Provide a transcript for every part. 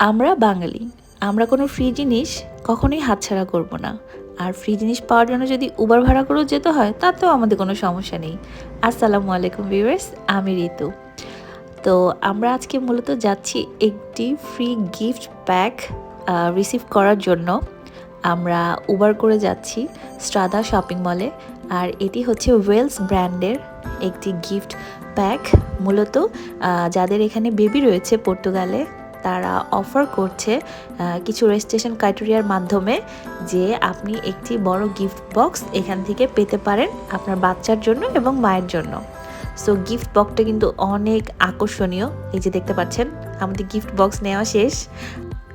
আমরা বাঙালি, আমরা কোনো ফ্রি জিনিস কখনোই হাতছাড়া করব না। আর ফ্রি জিনিস পাওয়ার জন্য যদি উবার ভাড়া করেও যেতে হয়, তাতেও আমাদের কোনো সমস্যা নেই। আসসালামু আলাইকুম ভিউয়ার্স আমি ঋতু। তো আমরা আজকে মূলত যাচ্ছি একটি ফ্রি গিফট প্যাক রিসিভ করার জন্য। আমরা উবার করে যাচ্ছি স্ট্রাদা শপিং মলে আর এটি হচ্ছে ওয়েলস ব্র্যান্ডের একটি গিফট প্যাক মূলত যাদের এখানে বেবি রয়েছে পর্তুগালে তারা অফার করছে কিছু রেজিস্ট্রেশন ক্রাইটেরিয়ার মাধ্যমে যে আপনি একটি বড় গিফট বক্স এখান থেকে পেতে পারেন আপনার বাচ্চার জন্য এবং মায়ের জন্য। সো গিফট বক্সটা কিন্তু অনেক আকর্ষণীয়। এই যে দেখতে পাচ্ছেন, আমাদের গিফট বক্স নেওয়া শেষ।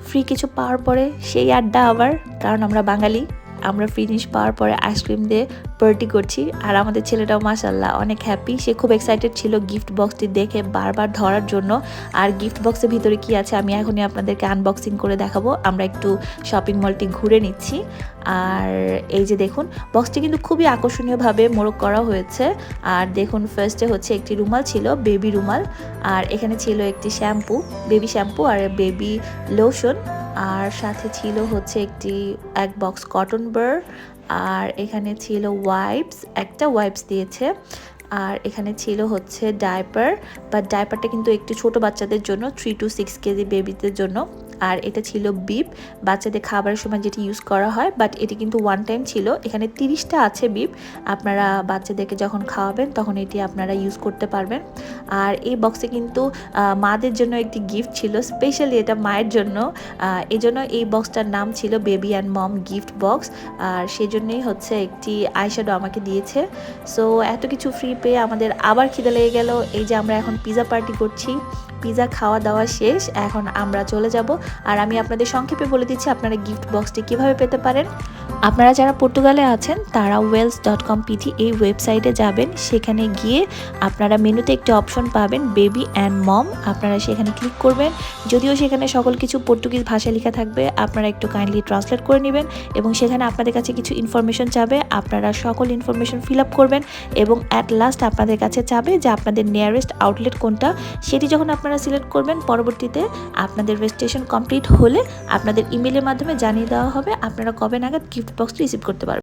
ফ্রি কিছু পাওয়ার পরে সেই আড্ডা আবার, কারণ আমরা বাঙালি। আমরা ফিনিশ পাওয়ার পরে আইসক্রিম দিয়ে পার্টি করছি। আর আমাদের ছেলেটাও মাসাল্লাহ অনেক হ্যাপি সে খুব এক্সাইটেড ছিল গিফট বক্সটি দেখে বারবার ধরার জন্য। আর গিফট বক্সের ভিতরে কি আছে আমি এখনই আপনাদেরকে আনবক্সিং করে দেখাবো। আমরা একটু শপিং মলটি ঘুরে নিচ্ছি। আর এই যে দেখুন বক্সটি কিন্তু খুবই আকর্ষণীয়ভাবে মোড়ক করা হয়েছে। আর দেখুন ফার্স্টে হচ্ছে একটি রুমাল ছিল বেবি রুমাল। আর এখানে ছিল একটি শ্যাম্পু বেবি শ্যাম্পু আর বেবি লোশন আর সাথে ছিল হচ্ছে একটি, এক বক্স কটন বার আর এখানে ছিল ওয়াইপস একটা ওয়াইপস দিয়েছে। আর এখানে ছিল হচ্ছে ডাইপার বা ডাইপারটা কিন্তু একটু ছোট বাচ্চাদের জন্য থ্রি টু সিক্স কেজি বেবিদের জন্য। আর এটা ছিল বিপ বাচ্চাদের খাবারের সময় যেটি ইউজ করা হয় বাট এটি কিন্তু ওয়ান টাইম ছিল। এখানে তিরিশটা আছে বিপ আপনারা বাচ্চাদেরকে যখন খাওয়াবেন তখন এটি আপনারা ইউজ করতে পারবেন। আর এই বক্সে কিন্তু মাদের জন্য একটি গিফট ছিল স্পেশালি এটা মায়ের জন্য। আহ, এই জন্য এই বক্সটার নাম ছিল baby and mom gift box আর সেজন্যই হচ্ছে একটি আইশ্যাডো আমাকে দিয়েছে। সো এত কিছু ফ্রি পেয়ে আমাদের আবার খিদে লেগে গেল। এই যে আমরা এখন পিজা পার্টি করছি। পিজা খাওয়া দাওয়া শেষ, এখন আমরা চলে যাব। আর আমি আপনাদের সংক্ষেপে বলে দিচ্ছি আপনারা গিফট বক্সটি কীভাবে পেতে পারেন। আপনারা যারা পর্তুগালে আছেন, তারা ওয়েলস ডট কম পিটি এই ওয়েবসাইটে যাবেন। সেখানে গিয়ে আপনারা মেনুতে একটি অপশন পাবেন বেবি অ্যান্ড মম আপনারা সেখানে ক্লিক করবেন। যদিও সেখানে সকল কিছু পর্তুগিজ ভাষায় লেখা থাকবে, আপনারা একটু কাইন্ডলি ট্রান্সলেট করে নেবেন এবং সেখানে আপনাদের কাছে কিছু ইনফরমেশন চাবে। আপনারা সকল ইনফরমেশন ফিল আপ করবেন এবং অ্যাট লাস্ট আপনাদের কাছে চাবে যে আপনাদের নিয়ারেস্ট আউটলেট কোনটা। সেটি যখন আপনারা সিলেক্ট করবেন, পরবর্তীতে আপনাদের রেজিস্ট্রেশন কমপ্লিট হলে আপনাদের ইমেলের মাধ্যমে জানিয়ে দেওয়া হবে আপনারা কবে নাগাদ গিফট বক্সটি রিসিভ করতে পারবেন